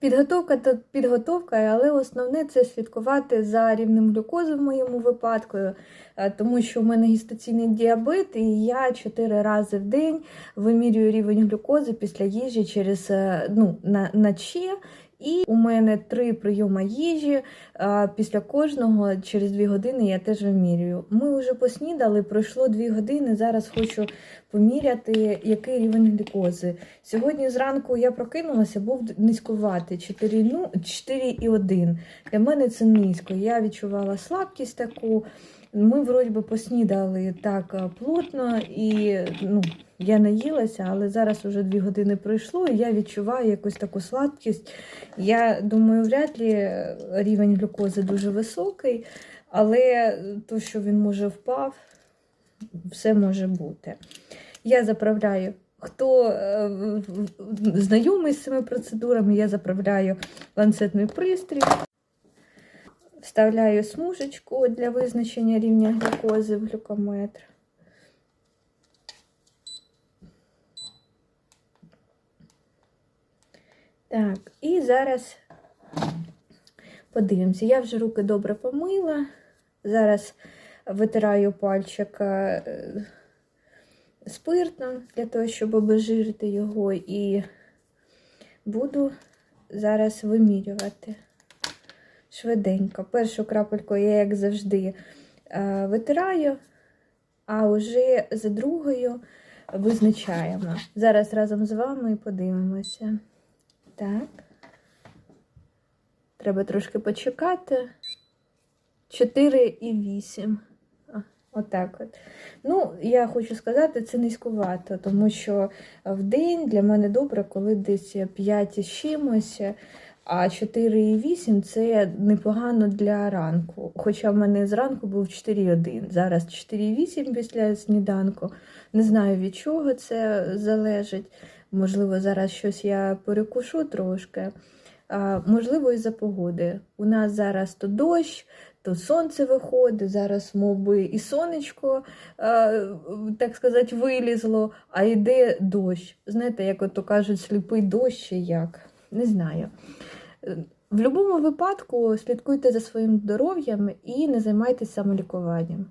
Підготовка та підготовка, але основне це слідкувати за рівнем глюкози в моєму випадку, е, тому що в мене гістаційний діабет, і я 4 рази в день вимірюю рівень глюкози після їжі через е, ну, на, на ЧЕ. І у мене три прийоми їжі. Після кожного через дві години я теж вимірюю. Ми вже поснідали, пройшло дві години. Зараз хочу поміряти, який рівень глюкози. Сьогодні зранку я прокинулася, був низькуватий 4,1. Ну, 4,1. Для мене це низько. Я відчувала слабкість таку. Ми вроді би поснідали так плотно і ну, я наїлася, але зараз вже дві години пройшло, і я відчуваю якусь таку слабкість. Я думаю, вряд ли рівень глюкози дуже високий, але то, що він може впав, все може бути. Я заправляю. Хто е, знайомий з цими процедурами, я заправляю ланцетний пристрій. Вставляю смужечку для визначення рівня глюкози в глюкометр. Так, і зараз подивимося. Я вже руки добре помила. Зараз витираю пальчик е, спиртом для того, щоб обезжирити його, і буду зараз вимірювати швиденько. Першу крапельку я, як завжди, е, витираю, а вже за другою визначаємо. Зараз разом з вами подивимося. Так. Треба трошки почекати. 4 і 8. Отак от. Ну, я хочу сказати, це низькувато, тому що в день для мене добре, коли десь 5 із чимось, а 4,8 це непогано для ранку. Хоча в мене зранку був 4,1, зараз 4,8 після сніданку. Не знаю від чого це залежить. Можливо, зараз щось я перекушу трошки. Можливо, із-за погоди. У нас зараз то дощ, то сонце виходить, зараз, мов би, і сонечко, так сказати, вилізло, а йде дощ. Знаєте, як от то кажуть, сліпий дощ чи як. Не знаю. В будь-якому випадку слідкуйте за своїм здоров'ям і не займайтеся самолікуванням.